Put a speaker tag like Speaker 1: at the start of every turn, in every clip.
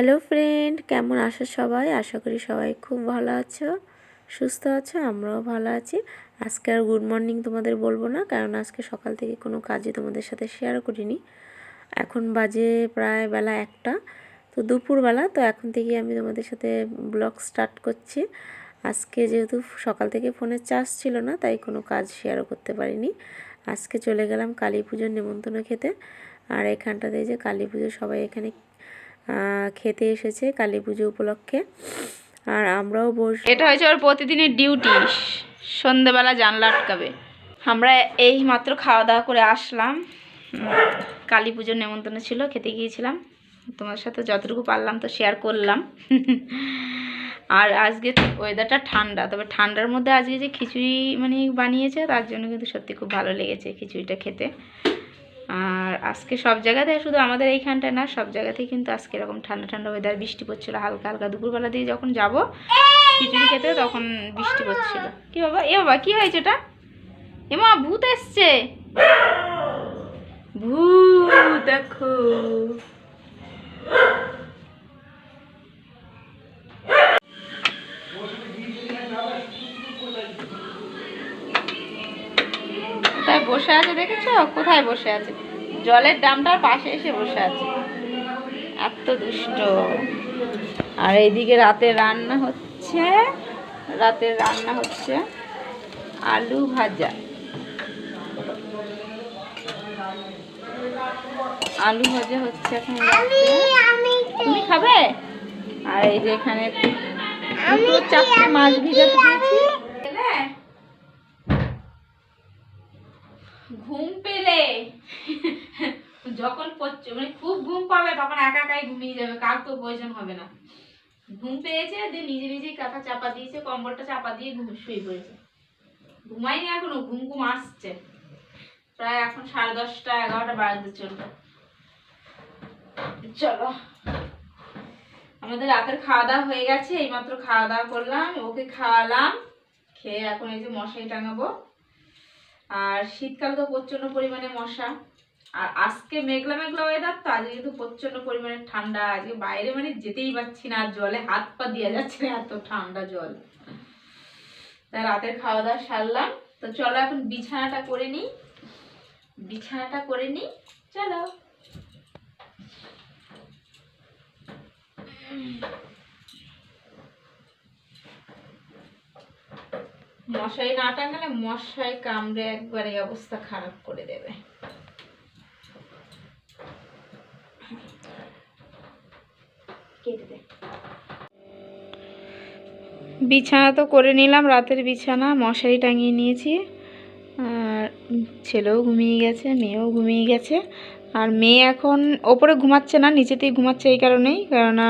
Speaker 1: Hello friend কেমন আছো সবাই? আশা করি সবাই খুব ভালো আছো, সুস্থ আছো, আমরাও ভালো আছি। আজকে আর গুড মর্নিং তোমাদের বলব না, কারণ আজকে সকাল থেকে কোনো কাজই তোমাদের সাথে শেয়ার করিনি। এখন বাজে প্রায় বেলা একটা, তো দুপুরবেলা, তো এখন থেকে আমি তোমাদের সাথে ব্লগ স্টার্ট করছি। আজকে যেহেতু সকাল থেকে ফোনের চার্জ ছিল না, তাই কোনো কাজ শেয়ারও করতে পারিনি। আজকে চলে গেলাম কালী পুজোর নেমন্তন্ন খেতে, আর এখানটাতে যে কালী পুজো সবাই এখানে খেতে এসেছে কালী পুজো উপলক্ষে। আর আমরাও বস
Speaker 2: এটা হয়েছে ওর প্রতিদিনের ডিউটি সন্ধেবেলা জানলা আটকাবে। আমরা এই মাত্র খাওয়া দাওয়া করে আসলাম। কালী পুজোর নেমন্তন্ন ছিল, খেতে গিয়েছিলাম। তোমার সাথে যতটুকু পারলাম তো শেয়ার করলাম। আর আজকে ওয়েদারটা ঠান্ডা, তবে ঠান্ডার মধ্যে আজকে যে খিচুড়ি মানে বানিয়েছে, তার জন্য কিন্তু সত্যি খুব ভালো লেগেছে খিচুড়িটা খেতে। আর আজকে সব জায়গাতে শুধু আমাদের এইখানটা না, সব জায়গাতেই কিন্তু আজকে এরকম ঠান্ডা ঠান্ডা ওয়েদার বৃষ্টি পড়ছিল, হালকা হালকা দুপুরবেলা দিয়ে যখন যাব খিচুড়ি খেতে তখন বৃষ্টি পড়ছিল। কি বাবা, এ বাবা, কি হয়েছে এটা এমা ভূত এসছে। ভূত, দেখো। বসে আছে দেখেছ? কোথায় বসে আছে? জলের ডামটার পাশে এসে বসে আছে। এত দুষ্ট। আর এইদিকে রাতে রান্না হচ্ছে রাতের রান্না হচ্ছে আলু ভাজা। আলু ভাজা হচ্ছে এখন। তুমি খাবে? আর এই যে এখানে চারটে মাছ ভিজাতে দিয়েছি ঘুম পেলে যখন পড়ছে মানে খুব ঘুম পাবে, তখন একা একাই ঘুমিয়ে যাবে তো প্রয়োজন হবে না। ঘুম পেয়েছে, দিয়ে নিজে নিজেই কাঁথা চাপা দিয়েছে, কম্বলটা চাপা দিয়ে ঘুম শুয়ে পড়েছে। ঘুমাইনি এখনও, ঘুম ঘুম আসছে। প্রায় এখন সাড়ে দশটা, এগারোটা বাজতে চলবে চলো। আমাদের রাতের খাওয়া দাওয়া হয়ে গেছে, এইমাত্র খাওয়া দাওয়া করলাম, ওকে খাওয়ালাম, খেয়ে এখন এই যে মশাই টাঙাবো। আর শীতকালে তো প্রচণ্ড পরিমাণে মশা। আর আজকে মেঘলা মেঘলা ওয়েদার তো আজকে কিন্তু প্রচণ্ড পরিমাণে ঠান্ডা। আজকে বাইরে মানে যেতেই পারছি না জলে হাত পা দেওয়া যাচ্ছে না, এত ঠান্ডা জল। তা রাতের খাওয়া দাওয়া সারলাম। তো চলো এখন বিছানাটা করে নিই। বিছানাটা করে নিই। চলো। মশাই না টাঙালে মশাই কামড়ে একবারে অবস্থা খারাপ করে দেবে। বিছানা তো করে নিলাম, রাতের বিছানা, মশারি টাঙিয়ে নিয়েছি। আর ছেলেও ঘুমিয়ে গেছে, মেয়েও ঘুমিয়ে গেছে। আর মেয়ে এখন ওপরে ঘুমাচ্ছে না, নিচেতেই ঘুমাচ্ছে এই কারণেই। কেননা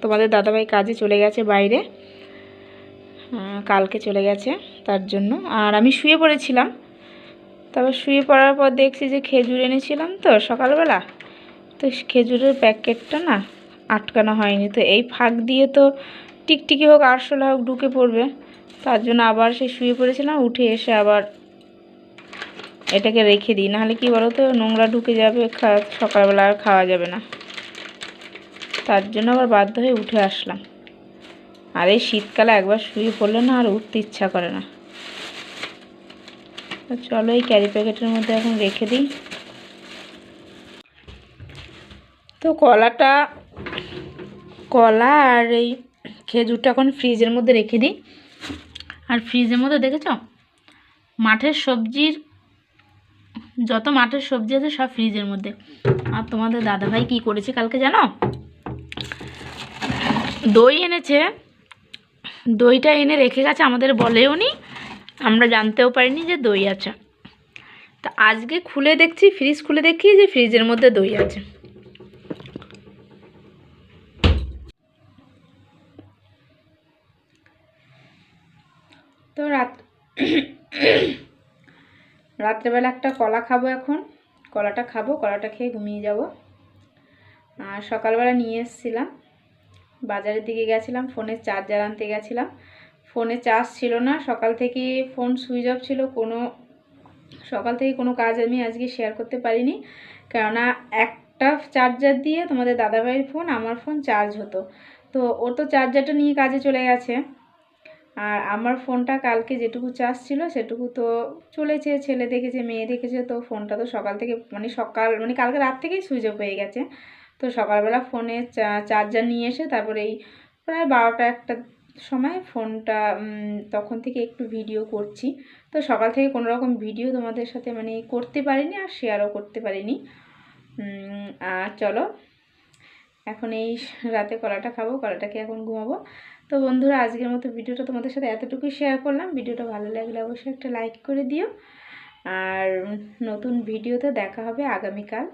Speaker 2: তোমাদের দাদাভাই কাজে চলে গেছে বাইরে। কালকে চলে গেছে তার জন্য। আর আমি শুয়ে পড়েছিলাম। তারপর শুয়ে পড়ার পর দেখছি যে খেজুর এনেছিলাম তো সকালবেলা। তো খেজুরের প্যাকেটটা না আটকানো হয়নি। তো এই ফাঁক দিয়ে তো টিকটিকি হোক, আরশোলা হোক ঢুকে পড়বে। তার জন্য আবার সে শুয়ে পড়েছিলাম উঠে এসে আবার এটাকে রেখে দিই। নাহলে কি বলো তো নোংরা ঢুকে যাবে সকালবেলা আর খাওয়া যাবে না। তার জন্য আবার বাধ্য হয়ে উঠে আসলাম। আর এই শীতকালে একবার শুয়ে পড়লে না আর উঠতে ইচ্ছা করে না। চলো এই ক্যারি প্যাকেটের মধ্যে এখন রেখে দিই। তো কলাটা কলা আর এই খেজুরটা এখন ফ্রিজের মধ্যে রেখে দিই। আর ফ্রিজের মধ্যে দেখেছ? মাঠের সবজির, যত মাঠের সবজি আছে সব ফ্রিজের মধ্যে। আর তোমাদের দাদাভাই কি করেছে কালকে জানো? দই এনেছে। দইটা এনে রেখে গেছে, আমাদের বলেও নি। আমরা জানতেও পারিনি যে দই আছে। তা আজকে খুলে দেখছি, ফ্রিজ খুলে দেখি যে ফ্রিজের মধ্যে দই আছে। তো রাত রাত্রেবেলা একটা কলা খাব এখন। কলাটা খাব, কলাটা খেয়ে ঘুমিয়ে যাব। আর সকালবেলা নিয়ে এসেছিলাম। বাজারের দিকে গেছিলাম, ফোনের চার্জার আনতে গেছিলাম। ফোনে চার্জ ছিল না, সকাল থেকে ফোন সুইচ অফ ছিল। কোনো সকাল থেকে কোনো কাজ আমি আজকে শেয়ার করতে পারিনি। কেননা একটা চার্জার দিয়ে তোমাদের দাদাভাইয়ের ফোন, আমার ফোন চার্জ হতো। তো ও তো চার্জারটা নিয়ে কাজে চলে গেছে। আর আমার ফোনটা কালকে যেটুকু চার্জ ছিল সেটুকু তো চলেছে, ছেলে দেখেছে, মেয়ে দেখেছে, তো ফোনটা তো সকাল থেকে মানে সকাল মানে কালকে রাত থেকেই সুইচ অফ হয়ে গেছে। তো সকালবেলা ফোনে চার্জার নিয়ে এসে তারপরে এই প্রায় বারোটা একটা সময় ফোনটা তখন থেকে একটু ভিডিও করছি। তো সকাল থেকে কোনো রকম ভিডিও তোমাদের সাথে মানে করতে পারিনি আর শেয়ারও করতে পারিনি। আর চলো। এখন এই রাতে কলাটা খাব, কলাটাকে এখন ঘুমাবো। তো বন্ধুরা, আজকের মতো ভিডিওটা তোমাদের সাথে এতটুকুই শেয়ার করলাম। ভিডিওটা ভালো লাগলে অবশ্যই একটা লাইক করে দিও। আর নতুন ভিডিওতে দেখা হবে আগামীকাল।